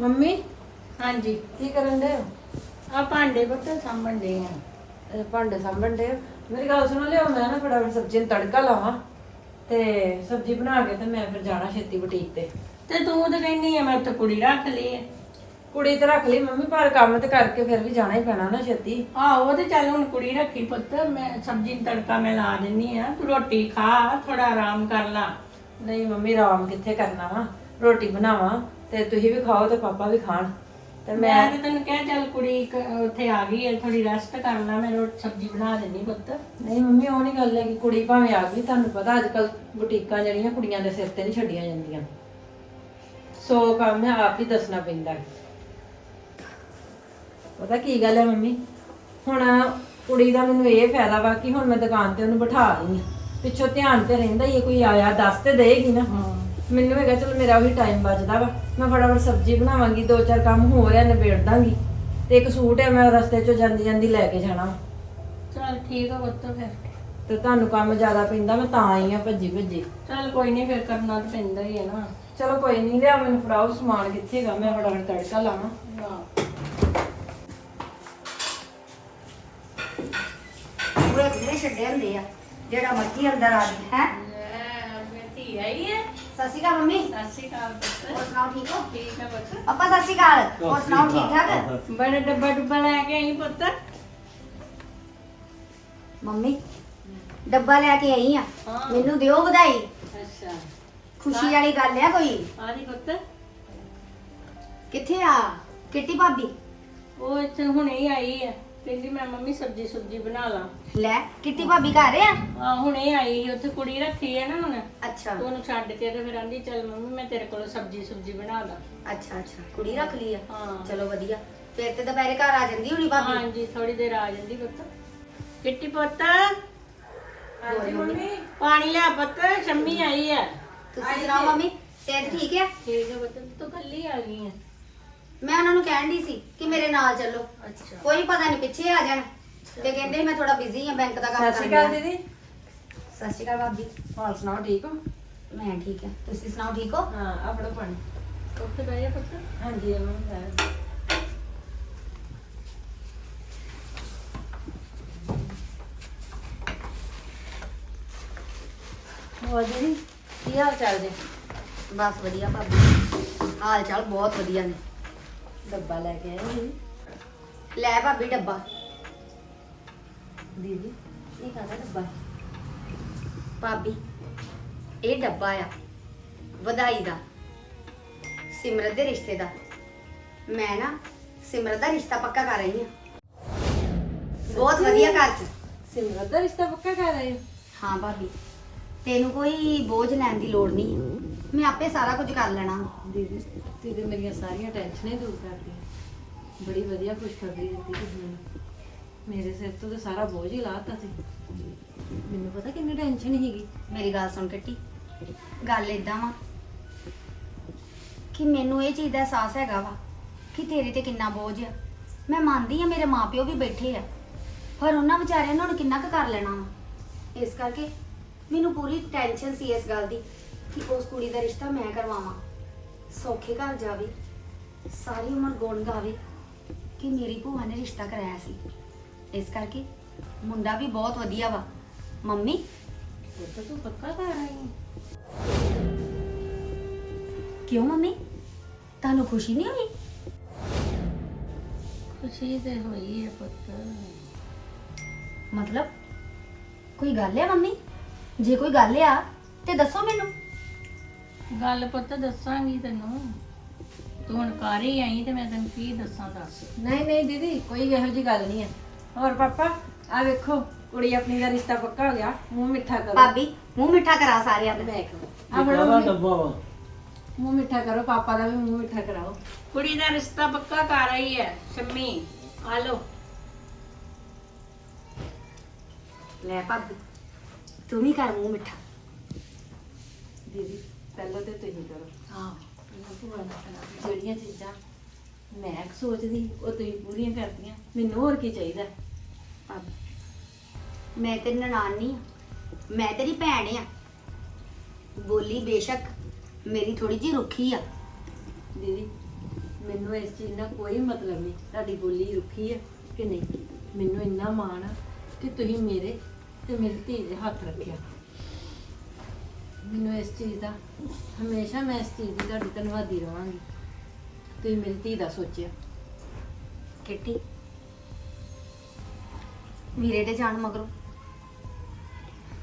Mummy? ਹਾਂਜੀ। ਕੀ ਕਰਨ ਦੇ ਆ ਭਾਂਡੇ ਪੁੱਤ ਸਾਂਭਣ ਦੇ ਆ। ਹੋ ਭਾਂਡੇ ਸਾਂਭਣ ਦੇ ਮੇਰੀ ਗੱਲ ਸੁਣੋ ਲਿਆਓ ਮੈਂ ਨਾ ਫਟਾਫਟ ਸਬਜ਼ੀ ਨੂੰ ਤੜਕਾ ਲਾਵਾਂ ਤੇ ਸਬਜ਼ੀ ਬਣਾ ਕੇ ਤੇ ਮੈਂ ਫਿਰ ਜਾਣਾ ਛੇਤੀ ਬੁਟੀਕ ਤੇ। ਤੇ ਤੂੰ ਤਾਂ ਕਹਿੰਦੀ ਆ ਮੈਂ ਉੱਥੇ ਕੁੜੀ ਰੱਖ ਲਈ ਹੈ ਕੁੜੀ ਤੇ ਰੱਖ ਲਈ ਮੰਮੀ ਪਰ ਕੰਮ ਤੇ ਕਰਕੇ ਫਿਰ ਵੀ ਜਾਣਾ ਹੀ ਪੈਣਾ ਨਾ ਛੇਤੀ। ਆਹੋ ਤੇ ਚੱਲ ਹੁਣ ਕੁੜੀ ਰੱਖੀ ਪੁੱਤ ਮੈਂ ਸਬਜ਼ੀ ਨੂੰ ਤੜਕਾ ਮੈਂ ਲਾ ਦਿੰਨੀ ਆ। ਤੂੰ ਰੋਟੀ ਖਾ ਥੋੜਾ ਆਰਾਮ ਕਰ ਲਾ। ਨਹੀਂ ਮੰਮੀ ਆਰਾਮ ਕਿੱਥੇ ਕਰਨਾ ਵਾ? ਰੋਟੀ ਬਣਾਵਾਂ ਤੇ ਤੁਸੀਂ ਵੀ ਖਾਓ ਤੇ ਪਾਪਾ ਵੀ ਖਾਣ। ਤੇ ਮੈਂ ਮੈਂ ਤੇ ਤੈਨੂੰ ਕਿਹਾ ਚੱਲ ਕੁੜੀ ਇੱਕ ਉੱਥੇ ਆ ਗਈ ਹੈ ਥੋੜੀ ਰੈਸਟ ਕਰ ਲਾ ਮੈਂ ਰੋਟੀ ਸਬਜ਼ੀ ਬਣਾ ਦਿੰਨੀ ਪੁੱਤ। ਨਹੀਂ ਮੰਮੀ ਉਹ ਨਹੀਂ ਗੱਲ ਹੈ ਕਿ ਕੁੜੀ ਭਾਵੇਂ ਆ ਗਈ ਤੁਹਾਨੂੰ ਪਤਾ ਅੱਜ ਕੱਲ ਬੁਟੀਕਾਂ ਜਿਹੜੀਆਂ ਕੁੜੀਆਂ ਦੇ ਸਿਰ ਤੇ ਨਹੀਂ ਛੱਡੀਆਂ ਜਾਂਦੀਆਂ। ਸੋ ਕੰਮ ਹੈ ਆਪ ਹੀ ਦੱਸਣਾ ਪੈਂਦਾ ਹੈ। ਪਤਾ ਕੀ ਗੱਲ ਹੈ ਮੰਮੀ? ਹੁਣ ਕੁੜੀ ਦਾ ਮੈਨੂੰ ਇਹ ਫਾਇਦਾ ਵਾ ਕਿ ਹੁਣ ਮੈਂ ਦੁਕਾਨ ਤੇ ਉਹਨੂੰ ਬਿਠਾ ਰਹੀ ਹਾਂ। ਪਿੱਛੋਂ ਧਿਆਨ ਤੇ ਰਹਿੰਦਾ ਹੀ ਹੈ, ਕੋਈ ਆਇਆ ਦੱਸ ਤੇ ਦੇਗੀ ਨਾ। ਮੈਨੂੰ ਹੈਗਾ ਚਲ ਮੇਰਾ ਉਹੀ ਟਾਈਮ ਬਚਦਾ ਵਾ। ਮੈਂ ਫਟਾਫਟ ਸਬਜ਼ੀ ਬਣਾਵਾਂਗੀ ਦੋ ਚਾਰ ਕੰਮ ਹੋ ਰਿਹਾ ਨਿਬੇੜ ਦਾਂਗੀ ਤੇ ਇੱਕ ਸੂਟ ਹੈ ਮੈਂ ਰਸਤੇ 'ਚੋਂ ਜਾਂਦੀ ਜਾਂਦੀ ਲੈ ਕੇ ਜਾਣਾ। ਚੱਲ ਠੀਕ ਆ ਪੁੱਤ ਫਿਰ। ਤੇ ਤੁਹਾਨੂੰ ਕੰਮ ਜ਼ਿਆਦਾ ਪੈਂਦਾ ਮੈਂ ਤਾਂ ਆਈ ਆ ਭੱਜੀ ਭੱਜੀ। ਚੱਲ ਕੋਈ ਨਹੀਂ ਫਿਰ ਕਰਨਾ ਤਾਂ ਪੈਂਦਾ ਹੀ ਹੈ ਨਾ। ਚਲੋ ਕੋਈ ਨਹੀਂ ਲਿਆ ਮੈਨੂੰ ਫੜਾਓ ਸਮਾਨ ਕਿੱਥੇ ਗਾ ਮੈਂ ਫਟਾਫਟ ਤੜਕਾ ਲਾਵਾਂ। ਹਾਂ। ਪੂਰੇ ਖੁੱਲੇ ਛੱਡੇ ਹੁੰਦੇ ਆ ਜਿਹੜਾ ਮਰਜ਼ੀ ਅੰਦਰ ਆ ਜੀ ਹੈ? ਧੀ ਆਈ ਹੈ ਸਤਿ ਸ਼੍ਰੀ ਅਕਾਲ ਮੰਮੀ। ਸਤਿ ਸ਼੍ਰੀ ਅਕਾਲ ਪੁੱਤ ਹੋਰ ਸੁਣਾਓ ਠੀਕ ਹੋ? ਠੀਕ ਹੈ ਪੁੱਤ। ਪਾਪਾ ਸਤਿ ਸ਼੍ਰੀ ਅਕਾਲ। ਹੋਰ ਸੁਣਾਓ ਠੀਕ ਠਾਕ? ਬੜਾ ਡੱਬਾ ਡੁੱਬਾ ਲੈ ਕੇ ਆਈ ਪੁੱਤ। ਮੰਮੀ ਡੱਬਾ ਲੈ ਕੇ ਆਈ ਆ। ਹਾਂ। ਮੈਨੂੰ ਦਿਓ ਵਧਾਈ। ਅੱਛਾ। ਖੁਸ਼ੀ ਵਾਲੀ ਗੱਲ ਆ ਕੋਈ। ਆ ਪੁੱਤ। ਕਿੱਥੇ ਆ? ਕਿੱਟੀ ਭਾਬੀ? ਉਹ ਇੱਥੇ ਹੁਣੇ ਹੀ ਆਈ ਹੈ ਕਹਿੰਦੀ ਮੈਂ ਮੰਮੀ ਸਬਜੀ ਸੁਬਜੀ ਬਣਾ ਲਾਂ। ਲੈ ਕਿੱਟੀ ਭਾਬੀ ਘਰ ਆ? ਆ ਹੁਣੇ ਆਈ ਸੀ, ਉੱਥੇ ਕੁੜੀ ਰੱਖੀ ਹੈ ਨਾ ਹੁਣ। ਅੱਛਾ। ਤੇ ਉਹਨੂੰ ਛੱਡ ਕੇ ਤੇ ਫਿਰ ਆਂਦੀ ਚੱਲ ਮੰਮੀ ਮੈਂ ਤੇਰੇ ਕੋਲੋਂ ਸਬਜੀ ਸੁਬਜੀ ਬਣਾ ਲਾਂ। ਅੱਛਾ ਅੱਛਾ। ਕੁੜੀ ਰੱਖ ਲਈ ਆ? ਹਾਂ। ਚਲੋ ਵਧੀਆ। ਫਿਰ ਤੇ ਦੁਪਹਿਰੇ ਘਰ ਆ ਜਾਂਦੀ ਹੋਣੀ ਭਾਬੀ? ਹਾਂਜੀ ਥੋੜੀ ਦੇਰ ਆ ਜਾਂਦੀ ਪੁੱਤ। ਕਿੱਟੀ ਪੁੱਤ? ਹਾਂਜੀ ਮੰਮੀ। ਪਾਣੀ ਲਿਆ ਪੁੱਤ ਸ਼ੰਮੀ ਆਈ ਹੈ ਤੁਸੀਂ ਸੁਣਾਓ ਮੰਮੀ ਸਿਹਤ ਠੀਕ ਆ? ਠੀਕ ਹੈ ਪੁੱਤ ਤੂੰ ਕੱਲੀ ਆ ਗਈ ਹੈ ਮੈਂ ਉਹਨਾਂ ਨੂੰ ਕਹਿਣ ਦੀ ਸੀ ਕਿ ਮੇਰੇ ਨਾਲ ਚੱਲੋ। ਅੱਛਾ। ਕੋਈ ਪਤਾ ਨਹੀਂ ਪਿੱਛੇ ਆ ਜਾਣ। ਤੇ ਕਹਿੰਦੇ ਮੈਂ ਥੋੜਾ ਬਿਜ਼ੀ ਆ ਬੈਂਕ ਦਾ ਕੰਮ ਸਤਿ ਸ਼੍ਰੀ ਕਰਨਾ ਅਕਾਲ ਦੀਦੀ। ਸਤਿ ਸ਼੍ਰੀ ਅਕਾਲ ਭਾਬੀ। ਹੋਰ ਸੁਣਾਓ ਠੀਕ ਹੋ? ਮੈਂ ਠੀਕ ਹਾਂ ਤੁਸੀਂ ਸੁਣਾਓ ਠੀਕ ਹੋ? ਹਾਂ ਆ ਫੜੋ ਪਾਣੀ। ਉੱਥੇ ਬਹਿ ਜਾ ਪੁੱਤ। ਹਾਂਜੀ ਸਾਹਿਬ ਹੋਰ ਦੀਦੀ ਕੀ ਹਾਲ ਚਾਲ ਜੀ? ਬਸ ਵਧੀਆ ਭਾਬੀ। ਹਾਲ ਚਾਲ ਬਹੁਤ ਵਧੀਆ ਨੇ। ਡੱਬਾ ਲੈ ਕੇ ਆਏ ਦੀਦੀ ਲੈ ਭਾਬੀ ਡੱਬਾ। ਦੀਦੀ ਇਹ ਕਾਹਦਾ ਡੱਬਾ? ਹੈ? ਭਾਬੀ ਇਹ ਡੱਬਾ ਆ ਵਧਾਈ ਦਾ ਸਿਮਰਤ ਦੇ ਰਿਸ਼ਤੇ ਦਾ। ਮੈਂ ਨਾ ਸਿਮਰਤ ਦਾ ਰਿਸ਼ਤਾ ਪੱਕਾ ਕਰ ਰਹੀ ਹਾਂ ਬਹੁਤ ਵਧੀਆ ਘਰ ਚ। ਸਿਮਰਤ ਦਾ ਰਿਸ਼ਤਾ ਪੱਕਾ ਕਰ ਰਹੇ ਹੋ ਹਾਂ ਭਾਬੀ ਤੈਨੂੰ ਕੋਈ ਬੋਝ ਲੈਣ ਦੀ ਲੋੜ ਨਹੀਂ ਮੈਂ ਆਪੇ ਸਾਰਾ ਕੁਝ ਕਰ ਲੈਣਾ। ਦੀਦੀ ਤੇ ਮੇਰੀਆਂ ਸਾਰੀਆਂ ਟੈਨਸ਼ਨਾਂ ਹੀ ਦੂਰ ਕਰਦੀ ਬੜੀ ਵਧੀਆ ਖੁਸ਼ਖਬਰੀ ਦਿੱਤੀ ਤੁਸੀਂ ਮੈਨੂੰ। ਮੇਰੇ ਸਿਰ ਤੋਂ ਤਾਂ ਸਾਰਾ ਬੋਝ ਹੀ ਲਾਤਾ ਸੀ। ਮੈਨੂੰ ਪਤਾ ਕਿੰਨੀ ਟੈਨਸ਼ਨ ਸੀਗੀ। ਮੇਰੀ ਗੱਲ ਸੁਣ ਕੱਟੀ ਗੱਲ ਇਦਾਂ ਵਾ ਕਿ ਮੈਨੂੰ ਇਹ ਚੀਜ਼ ਦਾ ਅਹਿਸਾਸ ਹੈਗਾ ਵਾ ਕਿ ਤੇਰੇ ਤੇ ਕਿੰਨਾ ਬੋਝ ਆ। ਮੈਂ ਮੰਨਦੀ ਆ ਮੇਰੇ ਮਾਪਿਓ ਵੀ ਬੈਠੇ ਆ ਪਰ ਉਹਨਾਂ ਵਿਚਾਰਿਆਂ ਨੇ ਹੁਣ ਕਿੰਨਾ ਕੁ ਕਰ ਲੈਣਾ ਵਾ। ਇਸ ਕਰਕੇ ਮੈਨੂੰ ਪੂਰੀ ਟੈਨਸ਼ਨ ਸੀ ਇਸ ਗੱਲ ਦੀ। ਕਿ ਉਸ ਕੁੜੀ ਦਾ ਰਿਸ਼ਤਾ ਮੈਂ ਕਰਵਾਵਾਂ। ਸੌਖੇ ਘਰ ਜਾਵੇ ਸਾਰੀ ਉਮਰ ਗੁਣ ਗਾਵੇ ਕਿ ਮੇਰੀ ਭੂਆ ਨੇ ਰਿਸ਼ਤਾ ਕਰਾਇਆ ਸੀ। ਇਸ ਕਰਕੇ ਮੁੰਡਾ ਵੀ ਬਹੁਤ ਵਧੀਆ ਵਾ। ਮੰਮੀ? ਉਹ ਤਾਂ ਤੂੰ ਪੱਕਾ ਕਰ ਆਈ ਹੈ ਕਿਉਂ ਮੰਮੀ? ਤੁਹਾਨੂੰ ਖੁਸ਼ੀ ਨਹੀਂ ਹੋਈ? ਖੁਸ਼ੀ ਤੇ ਹੋਈ ਹੈ ਪੁੱਤ। ਮਤਲਬ ਕੋਈ ਗੱਲ ਹੈ ਮੰਮੀ? ਜੇ ਕੋਈ ਗੱਲ ਆ ਤੇ ਦੱਸੋ ਮੈਨੂੰ। ਗੱਲ ਪੁੱਤ ਦੱਸਾਂਗੀ ਤੈਨੂੰ। ਤੂੰ ਹੁਣ ਘਰ ਹੀ ਆਈ ਤੇ ਮੈਂ ਤੈਨੂੰ ਕੀ ਦੱਸਾਂ ਦੱਸ। ਨਹੀਂ ਨਹੀਂ ਦੀਦੀ ਕੋਈ ਇਹੋ ਜੀ ਗੱਲ ਨਹੀਂ ਹੈ। ਹੋਰ ਪਾਪਾ ਆ ਵੇਖੋ ਕੁੜੀ ਆਪਣੀ ਦਾ ਰਿਸ਼ਤਾ ਪੱਕਾ ਹੋ ਗਿਆ ਮੂੰਹ ਮਿੱਠਾ ਕਰੋ। ਭਾਬੀ ਮੂੰਹ ਮਿੱਠਾ ਕਰਾ ਸਾਰਿਆਂ ਦਾ। ਮੈਂ ਆ ਫੜੋ ਮੰਮੀ। ਮੂੰਹ ਮਿੱਠਾ ਕਰੋ ਪਾਪਾ ਦਾ ਵੀ ਮੂੰਹ ਮਿੱਠਾ ਕਰਾਓ। ਕੁੜੀ ਦਾ ਰਿਸ਼ਤਾ ਪੱਕਾ ਕਰ ਰਹੀ ਹੈ ਸ਼ੰਮੀ। ਆ ਲੋ ਲੈ ਭਾਬੀ ਤੂੰ ਵੀ ਕਰ ਮੂੰਹ ਮਿੱਠਾ। ਦੀਦੀ ਪਹਿਲਾਂ ਤੇ ਤੁਸੀਂ ਕਰੋ। ਹਾਂ ਭੂਆ ਨਾਲ। ਜਿਹੜੀਆਂ ਚੀਜ਼ਾਂ ਮੈਂ ਸੋਚਦੀ ਉਹ ਤੁਸੀਂ ਪੂਰੀਆਂ ਕਰਦੀਆਂ ਮੈਨੂੰ ਹੋਰ ਕੀ ਚਾਹੀਦਾ? ਭਾਬੀ ਮੈਂ ਤੇਰੀ ਆ ਮੈਂ ਤੇਰੀ ਭੈਣ ਆ। ਬੋਲੀ ਬੇਸ਼ੱਕ ਮੇਰੀ ਥੋੜੀ ਜੀ ਰੁੱਖੀ ਆ। ਦੀਦੀ ਮੈਨੂੰ ਇਸ ਚੀਜ਼ ਨਾਲ ਕੋਈ ਮਤਲਬ ਨਹੀਂ ਤੁਹਾਡੀ ਬੋਲੀ ਰੁੱਖੀ ਹੈ ਕਿ ਨਹੀਂ। ਮੈਨੂੰ ਇੰਨਾ ਮਾਣ ਆ ਕਿ ਤੁਸੀਂ ਮੇਰੇ ਤੇ ਮੇਰੀ ਧੀ ਦੇ ਹੱਥ ਰੱਖਿਆ। ਮੈਨੂੰ ਇਸ ਚੀਜ਼ ਦਾ ਹਮੇਸ਼ਾ ਮੈਂ ਇਸ ਚੀਜ਼ ਦੀ ਤੁਹਾਡੀ ਧੰਨਵਾਦੀ ਰਵਾਂਗੀ। ਤੁਸੀਂ ਮੇਰੀ ਧੀ ਦਾ ਸੋਚਿਆ। ਕਿੱਟੀ? ਵੀਰੇ ਦੇ ਜਾਣ ਮਗਰੋਂ।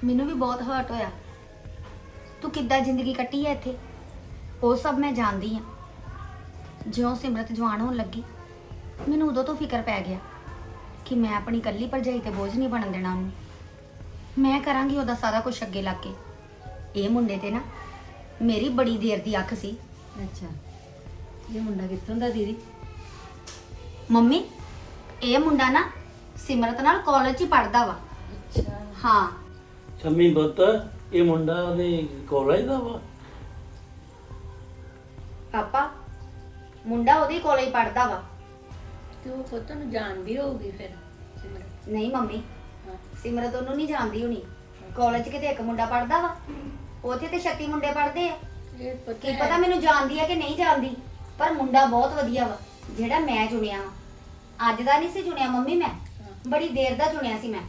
ਮੈਨੂੰ ਵੀ ਬਹੁਤ ਹਰਟ ਹੋਇਆ। ਤੂੰ ਕਿੱਦਾਂ ਜ਼ਿੰਦਗੀ ਕੱਟੀ ਹੈ ਇੱਥੇ? ਉਹ ਸਭ ਮੈਂ ਜਾਣਦੀ ਆ ਜਿਉਂ ਸਿਮਰਤ ਜਵਾਨ ਹੋਣ ਲੱਗੀ, ਮੈਨੂੰ ਉਦੋਂ ਤੋਂ ਫਿਕਰ ਪੈ ਗਿਆ ਕਿ ਮੈਂ ਆਪਣੀ ਇਕੱਲੀ ਭਰਜਾਈ ਤੇ ਬੋਝ ਨਹੀਂ ਬਣਨ ਦੇਣਾ ਉਹਨੂੰ। ਮੈਂ ਕਰਾਂਗੀ ਉਹਦਾ ਸਾਰਾ ਕੁਝ ਅੱਗੇ ਲੱਗ ਕੇ। ਇਹ ਮੁੰਡੇ ਤੇ ਨਾ ਮੇਰੀ ਬੜੀ ਦੇਰ ਦੀ ਅੱਖ ਸੀ। ਅੱਛਾ। ਇਹ ਮੁੰਡਾ ਕਿੱਥੋਂ ਦਾ ਦੀਦੀ? ਮੰਮੀ ਇਹ ਮੁੰਡਾ ਨਾ ਸਿਮਰਤ ਨਾਲ ਕਾਲਜ 'ਚ ਹੀ ਪੜਦਾ ਵਾ। ਅੱਛਾ। ਹਾਂ। ਸ਼ੰਮੀ ਪੁੱਤ ਇਹ ਮੁੰਡਾ ਉਹਦੇ ਕਾਲਜ ਦਾ ਵਾ? ਪਾਪਾ ਮੁੰਡਾ ਉਹਦੇ ਕਾਲਜ ਪੜਦਾ ਵਾ। ਤੇ ਉਹ ਪੁੱਤ ਨੂੰ ਜਾਣਦੀ ਹੋਊਗੀ ਫਿਰ ਸਿਮਰਤ? ਨਹੀਂ ਮੰਮੀ ਹਾਂ। ਸਿਮਰਤ ਉਹਨੂੰ ਨਹੀਂ ਜਾਣਦੀ ਹੋਣੀ। ਕਾਲਜ 'ਚ ਕਿਤੇ ਇੱਕ ਮੁੰਡਾ ਪੜਦਾ ਵਾ ਉੱਥੇ ਤੇ 36 ਮੁੰਡੇ ਪੜਦੇ ਆ। ਇਹ ਪੁੱਤ ਕੀ ਪਤਾ ਮੈਨੂੰ ਜਾਣਦੀ ਆ ਕਿ ਨਹੀਂ ਜਾਣਦੀ ਪਰ ਮੁੰਡਾ ਬਹੁਤ ਵਧੀਆ ਵਾ ਜਿਹੜਾ ਮੈਂ ਚੁਣਿਆ ਵਾ। ਅੱਜ ਦਾ ਨਹੀਂ ਸੀ ਚੁਣਿਆ ਮੰਮੀ ਮੈਂ ਬੜੀ ਦੇਰ ਦਾ ਚੁਣਿਆ ਸੀ ਮੈਂ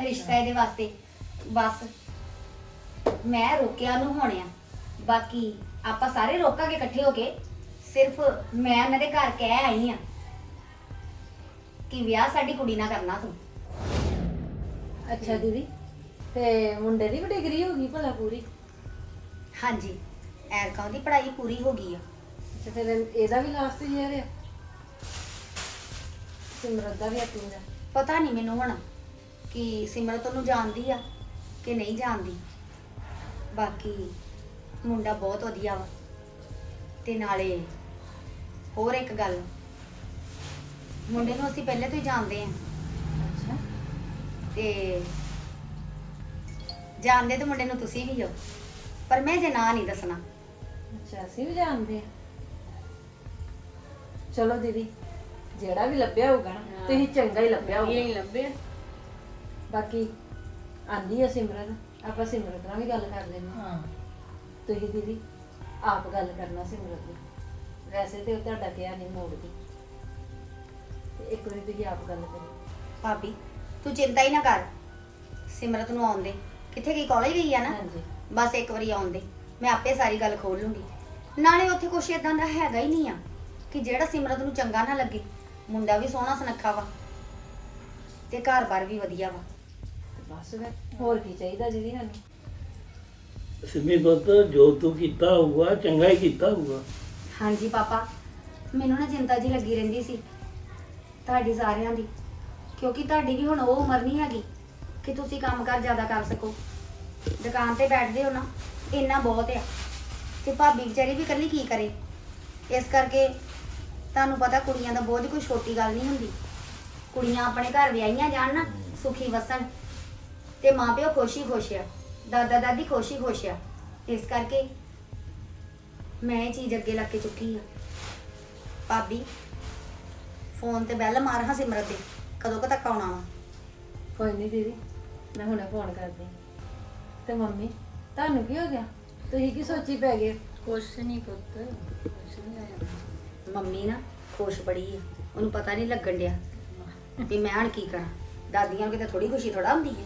ਰਿਸ਼ਤਾ ਇਹਦੇ ਵਾਸਤੇ। ਬਸ ਮੈਂ ਰੋਕਿਆ ਨੂੰ ਹੋਣਿਆ ਬਾਕੀ ਆਪਾਂ ਸਾਰੇ ਰੋਕਾਂਗੇ ਇਕੱਠੇ ਹੋ ਕੇ ਸਿਰਫ ਮੈਂ ਉਹਨਾਂ ਦੇ ਘਰ ਕਹਿ ਆਈ ਆ ਕਿ ਵਿਆਹ ਸਾਡੀ ਕੁੜੀ ਨਾਲ ਕਰਨਾ ਤੂੰ। ਅੱਛਾ ਦੀਦੀ। ਤੇ ਮੁੰਡੇ ਦੀ ਵੀ ਡਿਗਰੀ ਹੋ ਗਈ ਭਲਾ ਪੂਰੀ? ਹਾਂਜੀ ਐਰਕਾਂ ਦੀ ਪੜ੍ਹਾਈ ਪੂਰੀ ਹੋ ਗਈ ਆ। ਅੱਛਾ ਫਿਰ ਇਹਦਾ ਵੀ ਲਾਸਟ ਈਅਰ ਹੈ ਸਿਮਰਤ ਦਾ ਵੀ ਆਪਣੀ ਦਾ ਪਤਾ ਨਹੀਂ ਮੈਨੂੰ ਹੁਣ ਕਿ ਸਿਮਰਤ ਉਹਨੂੰ ਜਾਣਦੀ ਆ ਕਿ ਨਹੀਂ ਜਾਣਦੀ। ਬਾਕੀ ਮੁੰਡਾ ਬਹੁਤ ਵਧੀਆ ਵਾ। ਤੇ ਨਾਲੇ ਹੋਰ ਇੱਕ ਗੱਲ ਮੁੰਡੇ ਨੂੰ ਅਸੀਂ ਪਹਿਲੇ ਤੋਂ ਹੀ ਜਾਣਦੇ ਆ। ਅੱਛਾ। ਤੇ ਜਾਣਦੇ ਤਾਂ ਮੁੰਡੇ ਨੂੰ ਤੁਸੀਂ ਵੀ ਹੋ। ਪਰ ਮੈਂ ਜੇ ਨਾਂ ਨਹੀਂ ਦੱਸਣਾ। ਅੱਛਾ ਅਸੀਂ ਵੀ ਜਾਣਦੇ ਆ। ਚਲੋ ਦੀਦੀ ਜਿਹੜਾ ਵੀ ਲੱਭਿਆ ਹੋਊਗਾ ਨਾ। ਤੁਸੀਂ ਚੰਗਾ ਹੀ ਲੱਭਿਆ ਇਹ ਹੋਊਗਾ। ਹੀ ਲੱਭਿਆ। ਬਾਕੀ ਆਂਦੀ ਆ ਸਿਮਰਤ ਆਪਾਂ ਸਿਮਰਤ ਨਾਲ ਵੀ ਗੱਲ ਕਰ ਲੈਂਦੇ ਹਾਂ। ਹਾਂ। ਤੁਸੀਂ ਦੀਦੀ ਆਪ ਗੱਲ ਕਰਨਾ ਸਿਮਰਤ ਨਾਲ ਵੈਸੇ ਤੇ ਉਹ ਤੁਹਾਡਾ ਕਿਹਾ ਨਹੀਂ ਮੋੜਦੀ ਤੇ ਇੱਕ ਵਾਰੀ ਤੁਸੀਂ ਆਪ ਗੱਲ ਕਰੋ। ਭਾਬੀ ਤੂੰ ਚਿੰਤਾ ਹੀ ਨਾ ਕਰ। ਸਿਮਰਤ ਨੂੰ ਆਉਣ ਦੇ ਕਿੱਥੇ ਗਈ ਕਾਲਜ ਗਈ ਆ ਨਾ? ਹਾਂਜੀ। ਬਸ ਇੱਕ ਵਾਰੀ ਆਉਣ ਦੇ। ਮੈਂ ਆਪੇ ਸਾਰੀ ਗੱਲ ਖੋਲ ਲੂੰਗੀ। ਨਾਲੇ ਉੱਥੇ ਕੁਛ ਇਦਾਂ ਦਾ ਹੈਗਾ ਹੀ ਨਹੀਂ ਆ ਕਿ ਜਿਹੜਾ ਸਿਮਰਤ ਨੂੰ ਚੰਗਾ ਨਾ ਲੱਗੇ। ਮੁੰਡਾ ਵੀ ਸੋਹਣਾ ਸੁਨੱਖਾ ਵਾ ਤੇ ਘਰ-ਬਾਰ ਵੀ ਵਧੀਆ ਵਾ। ਬਸ ਫਿਰ ਹੋਰ ਕੀ ਚਾਹੀਦਾ ਦੀਦੀ ਸਾਨੂੰ ਸਿੰਮੀ ਪੁੱਤ ਜੋ ਤੂੰ ਕੀਤਾ ਹੋਊਗਾ ਚੰਗਾ ਹੀ ਕੀਤਾ ਹੋਊਗਾ। ਹਾਂਜੀ ਪਾਪਾ ਮੈਨੂੰ ਨਾ ਚਿੰਤਾ ਜੀ ਲੱਗੀ ਰਹਿੰਦੀ ਸੀ ਤੁਹਾਡੀ ਸਾਰਿਆਂ ਦੀ ਕਿਉਂਕਿ ਤੁਹਾਡੀ ਵੀ ਹੁਣ ਉਹ ਉਮਰ ਨਹੀਂ ਹੈਗੀ ਕਿ ਤੁਸੀਂ ਕੰਮਕਾਰ ਜ਼ਿਆਦਾ ਕਰ ਸਕੋ। ਦੁਕਾਨ ਤੇ ਬੈਠਦੇ ਹੋ ਨਾ, ਇੰਨਾ ਬਹੁਤ ਆ। ਤੇ ਭਾਬੀ ਵਿਚਾਰੀ ਵੀ ਇਕੱਲੀ ਕੀ ਕਰੇ? ਇਸ ਕਰਕੇ ਤੁਹਾਨੂੰ ਪਤਾ ਕੁੜੀਆਂ ਦਾ ਬੋਝ ਕੋਈ ਛੋਟੀ ਗੱਲ ਨਹੀਂ ਹੁੰਦੀ। ਕੁੜੀਆਂ ਆਪਣੇ ਘਰ ਵਿਆਹੀਆਂ ਜਾਣ ਨਾ, ਸੁਖੀ ਵਸਣ। ਤੇ ਮਾਪਿਓ ਖੁਸ਼ੀ ਖੁਸ਼ ਆ ਦਾਦਾ ਦਾਦੀ ਖੁਸ਼ੀ ਖੁਸ਼ ਆ। ਇਸ ਕਰਕੇ ਮੈਂ ਇਹ ਚੀਜ਼ ਅੱਗੇ ਲੱਗ ਕੇ ਚੁੱਕੀ ਆ। ਭਾਬੀ, ਫੋਨ ਤੇ ਬੈਲ ਮਾਰ ਹਾਂ ਸਿਮਰਤ ਦੇ, ਕਦੋਂ ਕੁ ਤੱਕ ਆਉਣਾ ਵਾ? ਕੋਈ ਨਹੀਂ ਦੀਦੀ, ਮੈਂ ਹੁਣੇ ਫੋਨ ਕਰਦੀ ਹਾਂ। ਤੇ ਮੰਮੀ ਤੁਹਾਨੂੰ ਕੀ ਹੋ ਗਿਆ? ਤੁਸੀਂ ਕੀ ਸੋਚੀ ਪੈ ਗਏ? ਕੁਛ ਨਹੀਂ ਪੁੱਤ ਕੁਛ ਨਹੀਂ ਆਇਆ ਮੰਮੀ ਨਾ ਖੁਸ਼ ਬੜੀ ਆ ਉਹਨੂੰ ਪਤਾ ਨਹੀਂ ਲੱਗਣ ਡਿਆ ਵੀ ਮੈਂ ਹਣ ਕੀ ਕਰਾਂ। ਦਾਦੀਆਂ ਨੂੰ ਕਿਤੇ ਥੋੜੀ ਖੁਸ਼ੀ ਥੋੜਾ ਹੁੰਦੀ ਹੈ।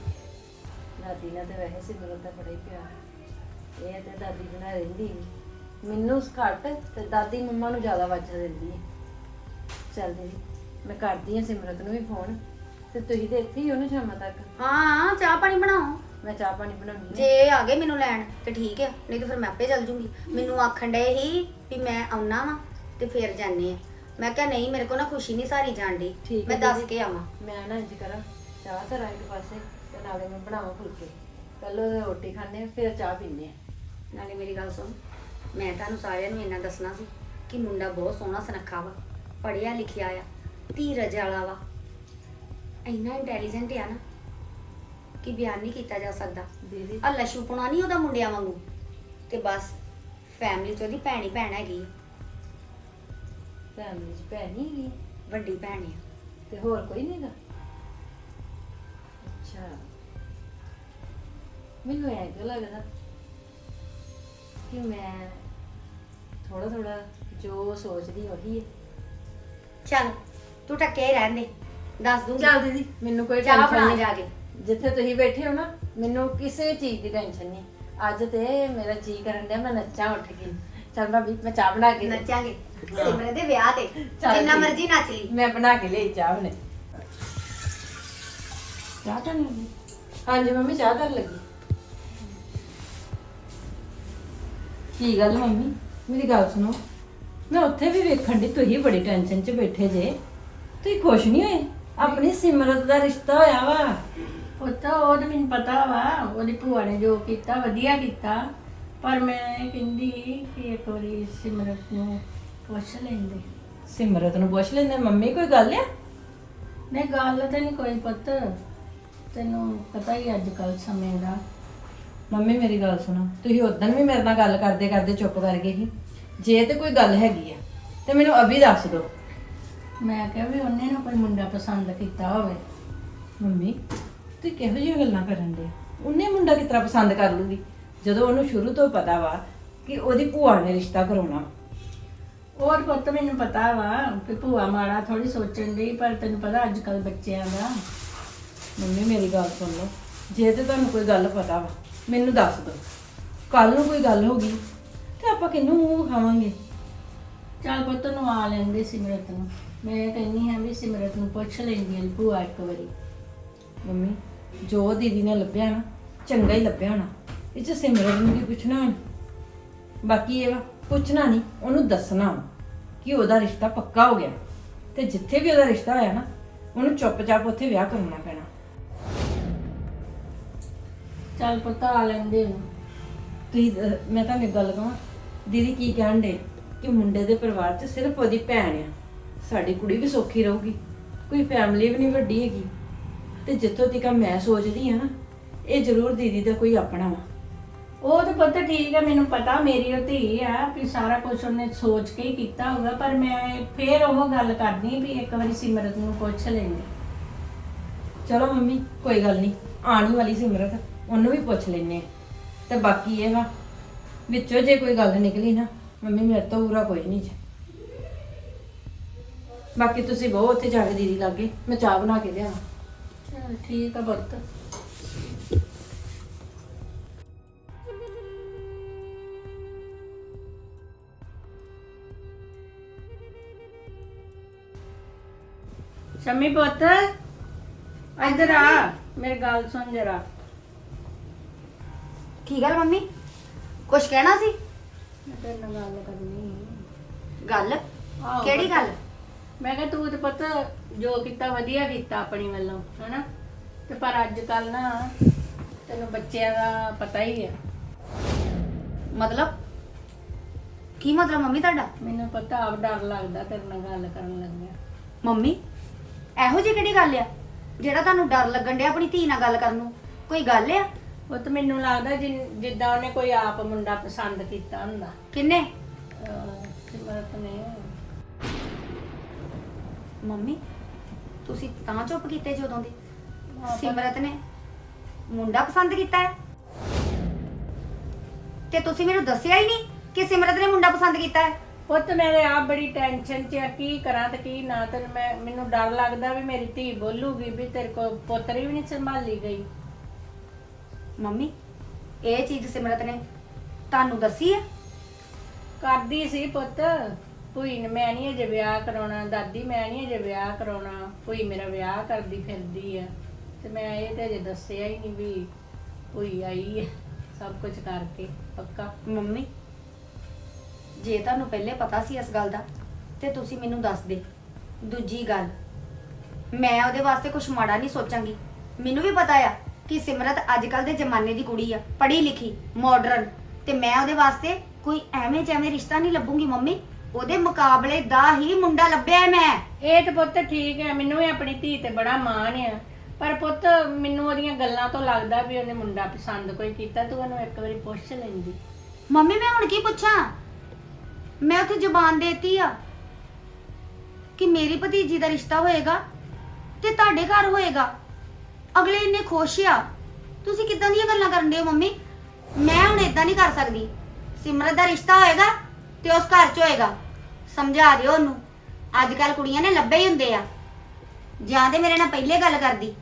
ਦਾਦੀ ਨਾਲ ਤੇ ਵੈਸੇ ਸਿਮਰਤ ਦਾ ਬੜਾ ਹੀ ਪਿਆਰ ਇਹ ਤੇ ਦਾਦੀ ਬਿਨਾਂ ਰਹਿੰਦੀ ਨਹੀਂ ਮੈਨੂੰ ਘੱਟ ਤੇ ਦਾਦੀ ਮੰਮਾ ਨੂੰ ਜ਼ਿਆਦਾ ਵਾਜਾ ਦਿੰਦੀ ਹੈ ਚੱਲ ਦੀਦੀ ਮੈਂ ਕਰਦੀ ਹਾਂ ਸਿਮਰਤ ਨੂੰ ਵੀ ਫੋਨ ਤੇ ਤੁਸੀਂ ਤੇ ਇੱਥੇ ਹੀ ਹੋ ਨਾ ਸ਼ਾਮਾਂ ਤੱਕ। ਹਾਂ ਚਾਹ ਪਾਣੀ ਬਣਾਓ। ਮੈਂ ਚਾਹ ਪਾਣੀ ਬਣਾਉਣੀ ਜੇ ਆ ਗਏ ਮੈਨੂੰ ਲੈਣ ਤੇ ਠੀਕ ਹੈ ਨਹੀਂ ਤਾਂ ਫਿਰ ਮੈਂ ਆਪੇ ਚੱਲ ਜੂੰਗੀ। ਮੈਨੂੰ ਆਖਣ ਡਏ ਹੀ ਵੀ ਮੈਂ ਆਉਣਾ ਵਾ ਤੇ ਫਿਰ ਜਾਣੇ ਆ। ਮੈਂ ਕਿਹਾ ਨਹੀਂ ਮੇਰੇ ਕੋ ਨਾ ਖੁਸ਼ੀ ਨਹੀਂ ਸਾਰੀ ਜਾਣ ਦੀ ਠੀਕ ਹੈ ਮੈਂ ਦੱਸ ਦੀਦੀ। ਕੇ ਆਵਾਂ। ਮੈਂ ਨਾ ਇੰਜ ਕਰਾਂ ਚਾਹ ਧਰਾਂ ਇੱਕ ਪਾਸੇ ਤੇ ਨਾਲੇ ਮੈਂ ਬਣਾਵਾਂ ਫੁਲਕੇ। ਪਹਿਲਾਂ ਰੋਟੀ ਖਾਣੇ ਫਿਰ ਚਾਹ ਪੀਣੇ ਆ। ਨਾਲੇ ਮੇਰੀ ਗੱਲ ਸੁਣ ਮੈਂ ਤੁਹਾਨੂੰ ਸਾਰਿਆਂ ਨੂੰ ਇੰਨਾ ਦੱਸਣਾ ਸੀ ਕਿ ਮੁੰਡਾ ਬਹੁਤ ਸੋਹਣਾ ਸੁਨੱਖਾ ਵਾ ਪੜ੍ਹਿਆ ਲਿਖਿਆ ਆ ਧੀਰਜ ਵਾਲਾ ਵਾ। ਇੰਨਾ ਇੰਟੈਲੀਜੈਂਟ ਆ ਨਾ ਕਿ ਬਿਆਨ ਨਹੀਂ ਕੀਤਾ ਜਾ ਸਕਦਾ। ਦੀਦੀ। ਆ ਲਸ਼ੂਪੁਣਾ ਨਹੀਂ ਉਹਦਾ ਮੁੰਡਿਆਂ ਵਾਂਗੂ। ਤੇ ਬਸ ਫੈਮਿਲੀ ਚ ਉਹਦੀ ਭੈਣ ਹੀ ਭੈਣ ਹੈਗੀ ਆ, ਫੈਮਿਲੀ ਚ ਭੈਣ ਹੈਗੀ ਵੱਡੀ ਭੈਣ ਆ। ਤੇ ਹੋਰ ਕੋਈ ਨਹੀਂਗਾ ਅੱਛਾ। ਮੈਨੂੰ ਐਂ ਕਿਉਂ ਲੱਗਦਾ ਕਿ ਮੈਂ ਥੋੜਾ ਥੋੜਾ ਜੋ ਸੋਚਦੀ ਉਹੀ ਹੈ ਚੱਲ ਤੂੰ ਟੱਕੇ ਹੀ ਰਹਿਣ ਦੇ। ਦੱਸ ਦੂੰਗੀ। ਚੱਲ ਦੀਦੀ ਮੈਨੂੰ ਕੋਈ ਚਾਹ ਟੈਨਸ਼ਨ ਬਣਾ ਨਹੀਂ ਜਾ ਕੇ। ਜਿੱਥੇ ਤੁਸੀਂ ਬੈਠੇ ਹੋ ਨਾ ਮੈਨੂੰ ਕਿਸੇ ਚੀਜ਼ ਦੀ ਟੈਨਸ਼ਨ ਨਹੀਂ। ਅੱਜ ਤੇ ਮੇਰਾ ਜੀ ਕਰਨ ਡਿਆ ਮੈਂ ਨੱਚਾਂ ਉੱਠ ਕੇ। ਚੱਲ ਭਾਬੀ ਮੈਂ ਚਾਹ ਬਣਾ ਕੇ ਲਿਆਈ। ਨੱਚਾਂਗੇ। ਸਿਮਰਨ ਦੇ ਵਿਆਹ ਤੇ। ਚੱਲ ਜਿੰਨਾ ਠੀਕ। ਮਰਜ਼ੀ ਨੱਚ ਲਈ। ਮੈਂ ਬਣਾ ਕੇ ਲਈ ਚਾਹ ਹੁਣੇ। ਚਾਹ ਤਾਂ ਨਹੀਂ ਹਾਂਜੀ ਮੰਮੀ ਚਾਹ ਕਰ ਲੱਗੀ। ਕੀ ਗੱਲ ਮੰਮੀ? ਮੇਰੀ ਗੱਲ ਸੁਣੋ। ਮੈਂ ਉੱਥੇ ਵੀ ਵੇਖਣ ਦੀ ਤੁਸੀਂ ਬੜੀ ਟੈਨਸ਼ਨ 'ਚ ਬੈਠੇ ਜੇ। ਤੁਸੀਂ ਖੁਸ਼ ਨਹੀਂ ਹੋਏ? ਆਪਣੀ ਸਿਮਰਤ ਦਾ ਰਿਸ਼ਤਾ ਹੋਇਆ ਵਾ। ਪੁੱਤ ਉਹ ਤਾਂ ਮੈਨੂੰ ਪਤਾ ਵਾ ਉਹਦੀ ਭੂਆ ਨੇ ਜੋ ਕੀਤਾ ਵਧੀਆ ਕੀਤਾ। ਪਰ ਮੈਂ ਕਹਿੰਦੀ ਕਿ ਇੱਕ ਵਾਰੀ ਸਿਮਰਤ ਨੂੰ ਪੁੱਛ ਲੈਂਦੇ। ਸਿਮਰਤ ਨੂੰ ਪੁੱਛ ਲੈਂਦੇ ਮੰਮੀ ਕੋਈ ਗੱਲ ਆ? ਨਹੀਂ ਗੱਲ ਤਾਂ ਨਹੀਂ ਕੋਈ ਪੁੱਤ। ਤੈਨੂੰ ਪਤਾ ਹੀ ਅੱਜ ਕੱਲ ਸਮੇਂ ਦਾ। ਮੰਮੀ ਮੇਰੀ ਗੱਲ ਸੁਣੋ। ਤੁਸੀਂ ਉਦੋਂ ਵੀ ਮੇਰੇ ਨਾਲ ਗੱਲ ਕਰਦੇ ਕਰਦੇ ਚੁੱਪ ਕਰ ਗਏ ਸੀ। ਜੇ ਤੇ ਕੋਈ ਗੱਲ ਹੈਗੀ ਆ ਤੇ ਮੈਨੂੰ ਅਭੀ ਦੱਸ ਦਿਓ। ਮੈਂ ਕਿਹਾ ਵੀ ਉਹਨੇ ਨਾ ਕੋਈ ਮੁੰਡਾ ਪਸੰਦ ਕੀਤਾ ਹੋਵੇ। ਮੰਮੀ ਤੁਸੀਂ ਕਿਹੋ ਜਿਹੀਆਂ ਗੱਲਾਂ ਕਰਨ ਦੇ ਉਹਨੇ ਮੁੰਡਾ ਕਿਸ ਤਰ੍ਹਾਂ ਪਸੰਦ ਕਰ ਲੂਗੀ? ਜਦੋਂ ਉਹਨੂੰ ਸ਼ੁਰੂ ਤੋਂ ਪਤਾ ਵਾ ਕਿ ਉਹਦੀ ਭੂਆ ਨੇ ਰਿਸ਼ਤਾ ਕਰਾਉਣਾ ਹੋਰ ਪੁੱਤ ਮੈਨੂੰ ਪਤਾ ਵਾ ਕਿ ਭੂਆ ਮਾੜਾ ਥੋੜੀ ਸੋਚਣ ਦੀ ਪਰ ਤੈਨੂੰ ਪਤਾ ਅੱਜ ਕੱਲ ਬੱਚਿਆਂ ਦਾ। ਮੰਮੀ ਮੇਰੀ ਗੱਲ ਸੁਣ ਲਓ। ਜੇ ਤੇ ਤੁਹਾਨੂੰ ਕੋਈ ਗੱਲ ਪਤਾ ਵਾ ਮੈਨੂੰ ਦੱਸ ਦਿਓ। ਕੱਲ ਨੂੰ ਕੋਈ ਗੱਲ ਹੋ ਗਈ ਤੇ ਆਪਾਂ ਕਿਹਨੂੰ ਮੂੰਹ ਖਾਵਾਂਗੇ ਚੱਲ ਪੁੱਤ ਨੂੰ ਆ ਲੈਂਦੇ ਸਿਮਰਤ ਨੂੰ। ਮੈਂ ਕਹਿੰਨੀ ਹਾਂ ਵੀ ਸਿਮਰਤ ਨੂੰ ਪੁੱਛ ਲੈਂਦੀ ਹਾਂ ਭੂਆ ਇੱਕ ਵਾਰੀ। ਮੰਮੀ ਜੋ ਦੀਦੀ ਨੇ ਲੱਭਿਆ ਨਾ ਚੰਗਾ ਹੀ ਲੱਭਿਆ ਹੋਣਾ। ਇਹ ਚ ਸਿਮਰਨ ਨੂੰ ਕੀ ਪੁੱਛਣਾ ਹੁਣ। ਬਾਕੀ ਇਹ ਵਾ ਪੁੱਛਣਾ ਨਹੀਂ ਉਹਨੂੰ ਦੱਸਣਾ ਵਾ ਕਿ ਉਹਦਾ ਰਿਸ਼ਤਾ ਪੱਕਾ ਹੋ ਗਿਆ। ਤੇ ਜਿੱਥੇ ਵੀ ਉਹਦਾ ਰਿਸ਼ਤਾ ਹੋਇਆ ਨਾ ਉਹਨੂੰ ਚੁੱਪਚਾਪ ਉੱਥੇ ਵਿਆਹ ਕਰਵਾਉਣਾ ਪੈਣਾ। ਚੱਲ ਪੁੱਤ ਆ ਲੈਂਦੇ ਤੁਸੀਂ ਦ- ਮੈਂ ਤੁਹਾਨੂੰ ਇੱਕ ਗੱਲ ਕਹਾਂ ਦੀਦੀ ਕੀ ਕਹਿਣ ਦੇ ਕਿ ਮੁੰਡੇ ਦੇ ਪਰਿਵਾਰ 'ਚ ਸਿਰਫ ਉਹਦੀ ਭੈਣ ਆ। ਸਾਡੀ ਕੁੜੀ ਵੀ ਸੌਖੀ ਰਹੂਗੀ। ਕੋਈ ਫੈਮਿਲੀ ਵੀ ਨਹੀਂ ਵੱਡੀ ਹੈਗੀ। ਤੇ ਜਿੱਥੋਂ ਤੱਕ ਮੈਂ ਸੋਚਦੀ ਆ ਨਾ ਇਹ ਜ਼ਰੂਰ ਦੀਦੀ ਦਾ ਕੋਈ ਆਪਣਾ ਵਾ। ਉਹ ਤਾਂ ਪੁੱਤ ਠੀਕ ਹੈ ਮੈਨੂੰ ਪਤਾ ਮੇਰੀ ਉਹ ਧੀ ਆ ਵੀ ਸਾਰਾ ਕੁਝ ਉਹਨੇ ਸੋਚ ਕੇ ਹੀ ਕੀਤਾ ਹੋਊਗਾ ਪਰ ਮੈਂ ਫੇਰ ਉਹ ਗੱਲ ਕਰਦੀ ਵੀ ਇੱਕ ਵਾਰੀ ਸਿਮਰਤ ਨੂੰ ਪੁੱਛ ਲੈਂਦੇ ਚਲੋ ਮੰਮੀ ਕੋਈ ਗੱਲ ਨਹੀਂ ਆਣੀ ਵਾਲੀ ਸਿਮਰਤ ਉਹਨੂੰ ਵੀ ਪੁੱਛ ਲੈਨੇ ਆ ਤੇ ਬਾਕੀ ਇਹ ਵਾ ਵਿੱਚੋਂ ਜੇ ਕੋਈ ਗੱਲ ਨਿਕਲੀ ਨਾ ਮੰਮੀ ਮੇਰੇ ਤੋਂ ਪੂਰਾ ਕੋਈ ਨਹੀਂ ਜੀ। ਬਾਕੀ ਤੁਸੀਂ ਬਹੁਤ ਉੱਥੇ ਜਾ ਕੇ ਦੀਦੀ ਲਾਗੇ ਮੈਂ ਚਾਹ ਬਣਾ ਕੇ ਲਿਆਵਾਂ। ਠੀਕ ਆ ਪੁੱਤ। ਸ਼ਮੀ ਪੁੱਤ ਇੱਧਰ ਆ ਮੇਰੀ ਗੱਲ ਸੁਣ ਜਰਾ। ਕੀ ਗੱਲ ਮੰਮੀ? ਕੁਛ ਕਹਿਣਾ ਸੀ? ਮੈਂ ਤੇਰੇ ਨਾਲ ਗੱਲ ਕਰਨੀ ਗੱਲ? ਆਹੋ ਕਿਹੜੀ। ਗੱਲ? ਮੈਂ ਕਿਹਾ ਤੂੰ ਤੇ ਪੁੱਤ ਜੋ ਕੀਤਾ ਵਧੀਆ ਕੀਤਾ ਆਪਣੀ ਵੱਲੋਂ ਹਨਾ? ਤੇ ਪਰ ਅੱਜ ਕੱਲ ਨਾ ਤੈਨੂੰ ਬੱਚਿਆਂ ਦਾ ਪਤਾ ਹੀ ਹੈ ਮਤਲਬ? ਕੀ ਮਤਲਬ ਮੰਮੀ ਤੁਹਾਡਾ? ਮੈਨੂੰ ਪਤਾ ਆਪ ਡਰ ਲੱਗਦਾ ਤੇਰੇ ਨਾਲ ਗੱਲ ਕਰਨ ਲੱਗਿਆ। ਮੰਮੀ ਇਹੋ ਜਿਹੀ ਕਿਹੜੀ ਗੱਲ ਆ? ਜਿਹੜਾ ਤੁਹਾਨੂੰ ਡਰ ਲੱਗਣ ਡਿਆ ਆਪਣੀ ਧੀ ਨਾਲ ਗੱਲ ਕਰਨ ਨੂੰ? ਕੋਈ ਗੱਲ ਆ? ਉਹ ਤਾਂ ਮੈਨੂੰ ਲੱਗਦਾ ਜਿ- ਜਿੱਦਾਂ ਉਹਨੇ ਕੋਈ ਆਪ ਮੁੰਡਾ ਪਸੰਦ ਕੀਤਾ ਹੁੰਦਾ। ਕਿੰਨੇ? ਅਹ ਸਿਮਰਤ ਨੇ ਮੰਮੀ ਤੁਸੀਂ ਤਾਂ ਚੁੱਪ ਕੀਤੇ ਜਦੋਂ ਦੇ? ਸਿਮਰਤ ਨੇ ਮੁੰਡਾ ਪਸੰਦ ਕੀਤਾ ਹੈ। ਤੇ ਤੁਸੀਂ ਮੈਨੂੰ ਦੱਸਿਆ ਹੀ ਨਹੀਂ ਕਿ ਸਿਮਰਤ ਨੇ ਮੁੰਡਾ ਪਸੰਦ ਕੀਤਾ ਹੈ। ਪੁੱਤ ਮੇਰੇ ਆਪ ਬੜੀ ਟੈਨਸ਼ਨ 'ਚ ਆ ਕੀ ਕਰਾਂ ਤੇ ਕੀ ਨਾ ਤੇ ਮੈਂ ਮੈਨੂੰ ਡਰ ਲੱਗਦਾ ਵੀ ਮੇਰੀ ਧੀ ਬੋਲੂਗੀ ਵੀ ਤੇਰੇ ਕੋ ਪੋਤਰੀ ਵੀ ਨਹੀਂ ਸੰਭਾਲੀ ਗਈ। ਮੰਮੀ ਇਹ ਚੀਜ਼ ਸਿਮਰਤ ਨੇ ਤੁਹਾਨੂੰ ਦੱਸੀ ਹੈ? ਕਰਦੀ ਸੀ ਪੁੱਤ। ਭੂਈ ਨੇ ਮੈਂ ਨਹੀਂ ਅਜੇ ਵਿਆਹ ਕਰਾਉਣਾ ਦਾਦੀ ਮੈਂ ਨਹੀਂ ਅਜੇ ਵਿਆਹ ਕਰਾਉਣਾ ਭੂਈ ਮੇਰਾ ਵਿਆਹ ਕਰਦੀ ਫਿਰਦੀ ਆ ਤੇ ਮੈਂ ਇਹ ਤੇ ਅਜੇ ਦੱਸਿਆ ਹੀ ਨਹੀਂ ਵੀ ਭੂਈ ਆਈ ਹੈ ਸਭ ਕੁਝ ਕਰਕੇ ਪੱਕਾ। ਮੰਮੀ ਜੇ ਤੁਹਾਨੂੰ ਪਹਿਲੇ ਪਤਾ ਸੀ ਇਸ ਗੱਲ ਦਾ ਤੇ ਤੁਸੀਂ ਮੈਨੂੰ ਦੱਸ ਦੇ। ਦੂਜੀ ਗੱਲ ਮੈਂ ਉਹਦੇ ਵਾਸਤੇ ਕੁਝ ਮਾੜਾ ਨਹੀਂ ਸੋਚਾਂਗੀ। ਮੈਨੂੰ ਵੀ ਪਤਾ ਆ ਕਿ ਸਿਮਰਤ ਅੱਜ ਕੱਲ ਦੇ ਜ਼ਮਾਨੇ ਦੀ ਕੁੜੀ ਆ ਪੜ੍ਹੀ ਲਿਖੀ ਮਾਡਰਨ ਤੇ ਮੈਂ ਉਹਦੇ ਵਾਸਤੇ ਕੋਈ ਐਵੇਂ ਜਿਵੇਂ ਰਿਸ਼ਤਾ ਨਹੀਂ ਲੱਭੂਗੀ ਮੰਮੀ। ਉਹਦੇ ਮੁਕਾਬਲੇ ਦਾ ਹੀ ਮੁੰਡਾ ਲੱਭਿਆ ਮੈਂ। ਇਹ ਤੇ ਪੁੱਤ ਠੀਕ ਹੈ ਮੈਨੂੰ ਵੀ ਆਪਣੀ ਧੀ ਤੇ ਬੜਾ ਮਾਣ ਆ। ਪਰ ਪੁੱਤ, ਮੈਨੂੰ ਉਹਦੀਆਂ ਗੱਲਾਂ ਤੋਂ ਲੱਗਦਾ ਵੀ ਉਹਨੇ ਮੁੰਡਾ ਪਸੰਦ ਕੋਈ ਕੀਤਾ, ਤੂੰ ਉਹਨੂੰ ਇੱਕ ਵਾਰੀ ਪੁੱਛ ਲੈਂਦੀ। ਮੰਮੀ, ਮੈਂ ਹੁਣ ਕੀ ਪੁੱਛਾਂ? ਮੈਂ ਉੱਥੇ ਜ਼ੁਬਾਨ ਦੇਤੀ ਆ ਕਿ ਮੇਰੀ ਭਤੀਜੀ ਦਾ ਰਿਸ਼ਤਾ ਹੋਏਗਾ ਤੇ ਤੁਹਾਡੇ ਘਰ ਹੋਏਗਾ। ਅਗਲੇ ਇੰਨੇ ਖੁਸ਼ ਆ। ਤੁਸੀਂ ਕਿੱਦਾਂ ਦੀਆਂ ਗੱਲਾਂ ਕਰਨ ਦੇ ਹੋ ਮੰਮੀ? ਮੈਂ ਹੁਣ ਇਦਾਂ ਨਹੀਂ ਕਰ ਸਕਦੀ। ਸਿਮਰਤ ਦਾ ਰਿਸ਼ਤਾ ਹੋਏਗਾ ਤੇ ਉਸ ਘਰ 'ਚ ਹੋਏਗਾ। ਸਮਝਾ ਦਿਓ ਉਹਨੂੰ। ਅੱਜ ਕੱਲ ਕੁੜੀਆਂ ਨੇ ਲੱਭੇ ਹੀ ਹੁੰਦੇ ਆ। ਜਾਂ ਤੇ ਮੇਰੇ ਨਾਲ ਪਹਿਲੇ ਗੱਲ ਕਰਦੀ।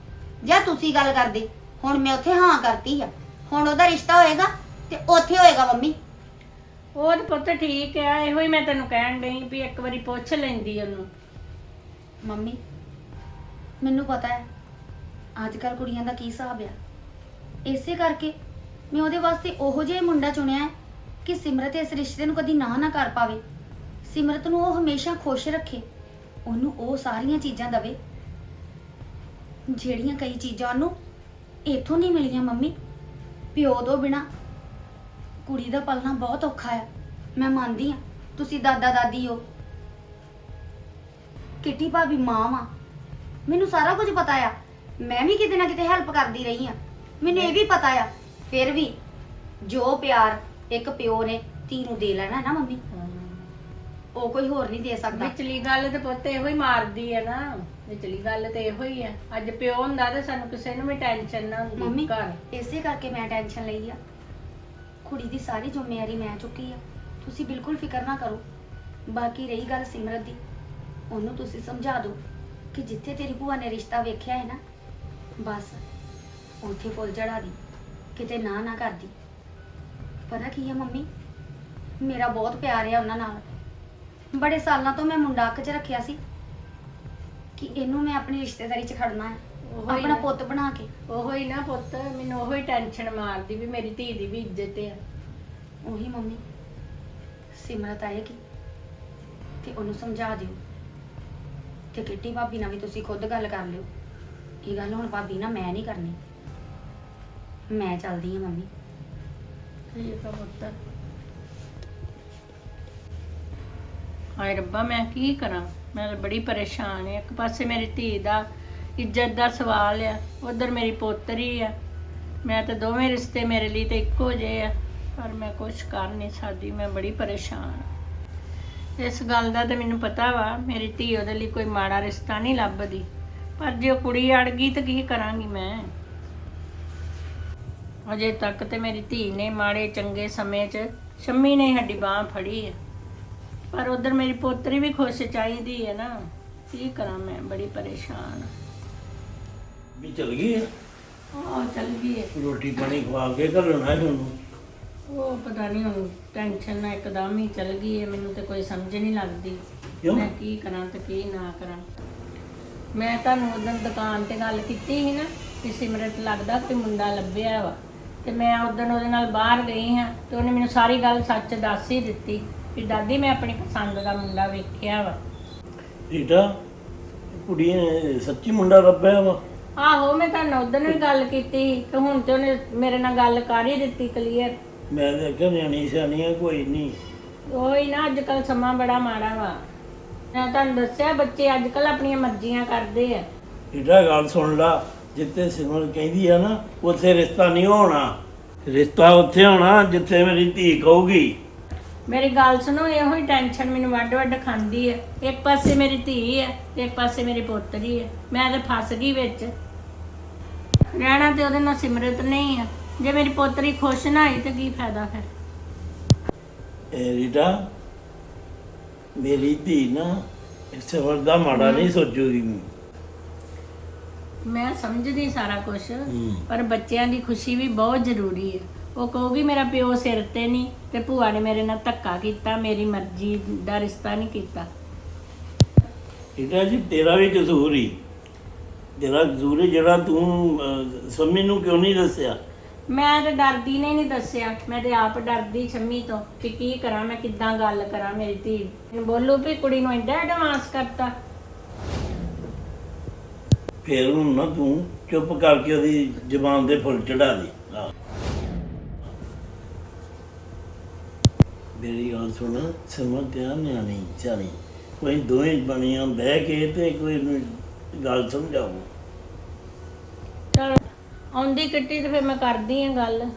ਜਾਂ ਤੁਸੀਂ ਗੱਲ ਕਰਦੇ। ਹੁਣ ਮੈਂ ਉੱਥੇ ਹਾਂ ਕਰਤੀ ਆ। ਹੁਣ ਉਹਦਾ ਰਿਸ਼ਤਾ ਹੋਏਗਾ ਤੇ ਉੱਥੇ ਹੋਏਗਾ ਮੰਮੀ। ਉਹ ਤਾਂ ਪੁੱਤ ਠੀਕ ਆ ਇਹੋ ਹੀ ਮੈਂ ਤੈਨੂੰ ਕਹਿਣ ਡਈ ਵੀ ਇੱਕ ਵਾਰੀ ਪੁੱਛ ਲੈਂਦੀ ਉਹਨੂੰ। ਮੰਮੀ ਮੈਨੂੰ ਪਤਾ ਹੈ ਅੱਜ ਕੱਲ ਕੁੜੀਆਂ ਦਾ ਕੀ ਹਿਸਾਬ ਆ। ਇਸੇ ਕਰਕੇ ਮੈਂ ਉਹਦੇ ਵਾਸਤੇ ਉਹੋ ਜਿਹਾ ਹੀ ਮੁੰਡਾ ਚੁਣਿਆ ਹੈ ਕਿ ਸਿਮਰਤ ਇਸ ਰਿਸ਼ਤੇ ਨੂੰ ਕਦੀ ਨਾ ਨਾ ਕਰ ਪਾਵੇ। ਸਿਮਰਤ ਨੂੰ ਉਹ ਹਮੇਸ਼ਾ ਖੁਸ਼ ਰੱਖੇ। ਉਹਨੂੰ ਉਹ ਸਾਰੀਆਂ ਚੀਜ਼ਾਂ ਦਵੇ। ਜਿਹੜੀਆਂ ਕਈ ਚੀਜ਼ਾਂ ਉਹਨੂੰ ਇੱਥੋਂ ਨਹੀਂ ਮਿਲੀਆਂ ਮੰਮੀ। ਪਿਓ ਤੋਂ ਬਿਨਾ ਕੁੜੀ ਦਾ ਪਲਣਾ ਬਹੁਤ ਔਖਾ ਹੈ ਮੈਂ ਮੰਨਦੀ ਹਾਂ, ਤੁਸੀਂ ਦਾਦਾ ਦਾਦੀ ਹੋ। ਕਿੱਟੀ ਭਾਬੀ ਮਾਂ ਵਾ। ਮੈਨੂੰ ਸਾਰਾ ਕੁਝ ਪਤਾ ਆ। ਮੈਂ ਵੀ ਕਿਤੇ ਨਾ ਕਿਤੇ ਹੈਲਪ ਕਰਦੀ ਰਹੀ ਆ ਮੈਨੂੰ ਇਹ ਵੀ ਪਤਾ ਆ। ਫਿਰ ਵੀ ਜੋ ਪਿਆਰ ਇੱਕ ਪਿਓ ਨੇ ਧੀ ਨੂੰ ਦੇ ਲੈਣਾ ਨਾ ਮੰਮੀ। ਉਹ ਕੋਈ ਹੋਰ ਨਹੀਂ ਦੇ ਸਕਦਾ। ਵਿਚਲੀ ਗੱਲ ਤੇ ਪੁੱਤ ਇਹੋ ਹੀ ਮਾਰਦੀ ਹੈ ਨਾ। ਵਿਚਲੀ ਗੱਲ ਤੇ ਇਹੋ ਹੀ ਹੈ ਅੱਜ ਪਿਓ ਹੁੰਦਾ ਤੇ ਸਾਨੂੰ ਕਿਸੇ ਨੂੰ ਵੀ ਟੈਨਸ਼ਨ ਨਾ ਹੁੰਦੀ ਮੰਮੀ ਘਰ। ਇਸੇ ਕਰਕੇ ਮੈਂ ਟੈਨਸ਼ਨ ਲਈ ਆ। ਕੁੜੀ ਦੀ ਸਾਰੀ ਜ਼ਿੰਮੇਵਾਰੀ ਮੈਂ ਚੁੱਕੀ ਆ। ਤੁਸੀਂ ਬਿਲਕੁਲ ਫਿਕਰ ਨਾ ਕਰੋ। ਬਾਕੀ ਰਹੀ ਗੱਲ ਸਿਮਰਤ ਦੀ। ਉਹਨੂੰ ਤੁਸੀਂ ਸਮਝਾ ਦਿਓ ਕਿ ਜਿੱਥੇ ਤੇਰੀ ਭੂਆ ਨੇ ਰਿਸ਼ਤਾ ਵੇਖਿਆ ਹੈ ਨਾ ਬਸ ਉੱਥੇ ਫੁੱਲ ਚੜਾ ਦੀ ਕਿਤੇ ਨਾ ਨਾ ਕਰਦੀ। ਪਤਾ ਕੀ ਹੈ ਮੰਮੀ? ਮੇਰਾ ਬਹੁਤ ਪਿਆਰ ਹੈ ਉਹਨਾਂ ਨਾਲ। ਬੜੇ ਸਾਲਾਂ ਤੋਂ ਮੈਂ ਮੁੰਡਾ ਅੱਖ 'ਚ ਰੱਖਿਆ ਸੀ ਕਿ ਇਹਨੂੰ ਮੈਂ ਆਪਣੀ ਰਿਸ਼ਤੇਦਾਰੀ 'ਚ ਖੜਨਾ ਹੈ ਉਹੋ ਹੀ ਆਪਣਾ ਨਾ। ਪੁੱਤ ਬਣਾ ਕੇ। ਉਹੋ ਹੀ ਨਾ ਪੁੱਤ ਮੈਨੂੰ ਉਹੋ ਹੀ ਟੈਨਸ਼ਨ ਮਾਰਦੀ ਵੀ ਮੇਰੀ ਧੀ ਦੀ ਵੀ ਇੱਜ਼ਤ ਆ। ਉਹੀ ਮੰਮੀ ਸਿਮਰਤ ਆਏਗੀ ਤੇ ਉਹਨੂੰ ਸਮਝਾ ਦਿਓ। ਤੇ ਕਿੱਟੀ ਭਾਬੀ ਨਾਲ ਵੀ ਤੁਸੀਂ ਖੁਦ ਗੱਲ ਕਰ ਲਿਓ। ਇਹ ਗੱਲ ਹੁਣ ਭਾਬੀ ਨਾਲ ਮੈਂ ਨਹੀਂ ਕਰਨੀ। ਮੈਂ ਚੱਲਦੀ ਹਾਂ ਮੰਮੀ। ਠੀਕ ਆ ਪੁੱਤ। ਹਾਏ ਰੱਬਾ, ਮੈਂ ਕੀ ਕਰਾਂ? ਮੈਂ ਤਾਂ ਬੜੀ ਪਰੇਸ਼ਾਨ ਹਾਂ ਇੱਕ ਪਾਸੇ ਮੇਰੀ ਧੀ ਦਾ ਇੱਜ਼ਤ ਦਾ ਸਵਾਲ ਆ, ਉਧਰ ਮੇਰੀ ਪੋਤਰੀ ਆ। ਮੈਂ ਤਾਂ ਦੋਵੇਂ ਰਿਸ਼ਤੇ ਮੇਰੇ ਲਈ ਤੇ ਇੱਕੋ ਜਿਹੇ ਆ, ਪਰ ਮੈਂ ਕੁਝ ਕਰ ਨਹੀਂ ਸਕਦੀ, ਮੈਂ ਬੜੀ ਪਰੇਸ਼ਾਨ ਹਾਂ। ਇਸ ਗੱਲ ਦਾ ਤਾਂ ਮੈਨੂੰ ਪਤਾ ਵਾ, ਮੇਰੀ ਧੀ ਉਹਦੇ ਲਈ ਕੋਈ ਮਾੜਾ ਰਿਸ਼ਤਾ ਨਹੀਂ ਲੱਭਦੀ। ਪਰ ਜੇ ਉਹ ਕੁੜੀ ਅੜ ਗਈ ਤਾਂ ਕੀ ਕਰਾਂਗੀ ਮੈਂ? ਅਜੇ ਤੱਕ ਤੇ ਮੇਰੀ ਧੀ ਨੇ ਮਾੜੇ ਚੰਗੇ ਸਮੇਂ 'ਚ ਸ਼ੰਮੀ ਨੇ ਸਾਡੀ ਬਾਹ ਫੜੀ ਹੈ ਪਰ ਉਧਰ ਮੇਰੀ ਪੋਤਰੀ ਵੀ ਖੁਸ਼ ਚਾਹੀਦੀ ਹੈ ਨਾ। ਕੀ ਕਰਾਂ ਮੈਂ ਬੜੀ ਪਰੇਸ਼ਾਨ। ਵੀ ਚਲ ਗਈ ਹੈ? ਹਾਂ ਚੱਲ ਗਈ ਹੈ। ਰੋਟੀ ਪਾਣੀ ਖਵਾ ਕੇ ਘਰੋਂ ਹੈ ਉਹਨੂੰ ਉਹ ਪਤਾ ਨਹੀਂ ਹੁਣ ਟੈਨਸ਼ਨ ਨਾਲ ਇੱਕਦਮ ਹੀ ਚੱਲ ਗਈ ਹੈ। ਮੈਨੂੰ ਤੇ ਕੋਈ ਸਮਝ ਨਹੀਂ ਲੱਗਦੀ। ਕਿਉਂ? ਮੈਂ ਕੀ ਕਰਾਂ ਤੇ ਕੀ ਨਾ ਕਰਾਂ। ਮੈਂ ਤੁਹਾਨੂੰ ਉਦੋਂ ਦੁਕਾਨ ਤੇ ਗੱਲ ਕੀਤੀ ਸੀ ਨਾ ਕਿ ਸਿਮਰਤ ਲੱਗਦਾ ਕਿ ਮੁੰਡਾ ਲੱਭਿਆ ਵਾ। ਤੇ ਮੈਂ ਉਦੋਂ ਉਹਦੇ ਨਾਲ ਬਾਹਰ ਗਈ ਹਾਂ ਤੇ ਉਹਨੇ ਮੈਨੂੰ ਸਾਰੀ ਗੱਲ ਸੱਚ ਦੱਸ ਹੀ ਦਿੱਤੀ। ਕਿ ਦਾਦੀ ਮੈਂ ਆਪਣੀ ਪਸੰਦ ਦਾ ਮੁੰਡਾ ਵੇਖਿਆ ਵਾ। ਰੀਟਾ ਕੁੜੀ ਨੇ ਸੱਚੀ ਮੁੰਡਾ ਲੱਭਿਆ ਵਾ। ਆਹੋ ਮੈਂ ਤੁਹਾਨੂੰ ਉਦੋਂ ਵੀ ਗੱਲ ਕੀਤੀ ਸੀ ਤੇ ਹੁਣ ਤੇ ਉਹਨੇ ਮੇਰੇ ਨਾਲ ਗੱਲ ਕਰ ਹੀ ਦਿੱਤੀ ਕਲੀਅਰ ਮੈਂ ਤਾਂ ਕਿਹਾ ਨਿਆਣੀ ਸਿਆਣੀ ਆ ਕੋਈ ਨਹੀਂ ਉਹੀ ਨਾ ਅੱਜ ਕੱਲ ਸਮਾਂ ਬੜਾ ਮਾੜਾ ਵਾ। ਮੈਂ ਤੁਹਾਨੂੰ ਦੱਸਿਆ ਬੱਚੇ ਅੱਜ ਕੱਲ ਆਪਣੀਆਂ ਮਰਜ਼ੀਆਂ ਕਰਦੇ ਆ। ਰੀਟਾ ਗੱਲ ਸੁਣ ਲਾ ਜਿੱਥੇ ਸਿਮਰ ਕਹਿੰਦੀ ਆ ਨਾ ਉੱਥੇ ਰਿਸ਼ਤਾ ਨਹੀਂ ਹੋਣਾ। ਰਿਸ਼ਤਾ ਉੱਥੇ ਹੋਣਾ ਜਿੱਥੇ ਮੇਰੀ ਧੀ ਕਹੂਗੀ। ਮੇਰੀ ਗੱਲ ਸੁਣੋ ਇਹੋ ਹੀ ਟੈਨਸ਼ਨ ਮੈਨੂੰ ਵੱਡ ਵੱਡ ਖਾਂਦੀ ਹੈ। ਇੱਕ ਪਾਸੇ ਮੇਰੀ ਧੀ ਹੈ ਤੇ ਇੱਕ ਪਾਸੇ ਮੇਰੀ ਪੋਤਰੀ ਹੈ। ਮੈਂ ਤਾਂ ਫਸ ਗਈ ਵਿੱਚ। ਰਹਿਣਾ ਤੇ ਉਹਦੇ ਨਾਲ ਸਿਮਰਤ ਨਹੀਂ ਆ। ਜੇ ਮੇਰੀ ਪੋਤਰੀ ਖੁਸ਼ ਨਾ ਹੋਈ ਤੇ ਕੀ ਫਾਇਦਾ ਫਿਰ? ਇਹ ਰੀਟਾ ਮੇਰੀ ਧੀ ਨਾ ਇਸ ਵਰਦਾ ਮਾੜਾ ਨਹੀਂ ਸੋਚੂਗੀ। ਮੈਂ ਸਮਝਦੀ ਸਾਰਾ ਕੁਝ। ਪਰ ਬੱਚਿਆਂ ਦੀ ਖੁਸ਼ੀ ਵੀ ਬਹੁਤ ਜ਼ਰੂਰੀ ਹੈ। ਉਹ ਕਹੂਗੀ ਮੇਰਾ ਪਿਓ ਸਿਰ ਤੇ ਨਹੀਂ ਤੇ ਭੂਆ ਨੇ ਮੇਰੇ ਨਾਲ ਧੱਕਾ ਕੀਤਾ ਮੇਰੀ ਮਰਜ਼ੀ ਦਾ ਰਿਸ਼ਤਾ ਨਹੀਂ ਕੀਤਾ। ਰੀਟਾ ਜੀ ਤੇਰਾ ਵੀ ਕਸੂਰ ਹੀ। ਤੇਰਾ ਕਸੂਰ ਹੈ ਜਿਹੜਾ ਤੂੰ ਅਹ, ਸੰਮੀ ਨੂੰ ਕਿਉਂ ਨਹੀਂ ਦੱਸਿਆ? ਮੈਂ ਤੇ ਡਰਦੀ ਨੇ ਨਹੀਂ ਦੱਸਿਆ। ਮੈਂ ਤੇ ਆਪ ਡਰਦੀ ਛੰਮੀ ਤੋਂ ਕਿ ਕੀ ਕਰਾਂ ਮੈਂ ਕਿੱਦਾਂ ਗੱਲ ਕਰਾਂ ਮੇਰੀ ਧੀ ਨੂੰ। ਬੋਲੂ ਵੀ ਕੁੜੀ ਨੂੰ ਐਡਾ ਐਡਵਾਂਸ ਕਰਤਾ। ਫਿਰ ਹੁਣ ਨਾ ਤੂੰ ਚੁੱਪ ਕਰਕੇ ਉਹਦੀ ਜ਼ਬਾਨ ਦੇ ਫੁੱਲ ਚੜਾ ਦੇ। ਮੇਰੀ ਗੱਲ ਸੁਣ ਸਮਝ ਧਿਆਨ ਨਿਆਣੀ ਚਾਣੀ ਕੋਈ ਦੋਵੇਂ ਬਣੀਆਂ ਬਹਿ ਕੇ ਤੇ ਕੋਈ ਨੂੰ ਗੱਲ ਸਮਝਾਓ। ਚਲ, ਆਉਂਦੀ ਕਿੱਟੀ ਤੇ ਫਿਰ ਮੈਂ ਕਰਦੀ ਆ ਗੱਲ।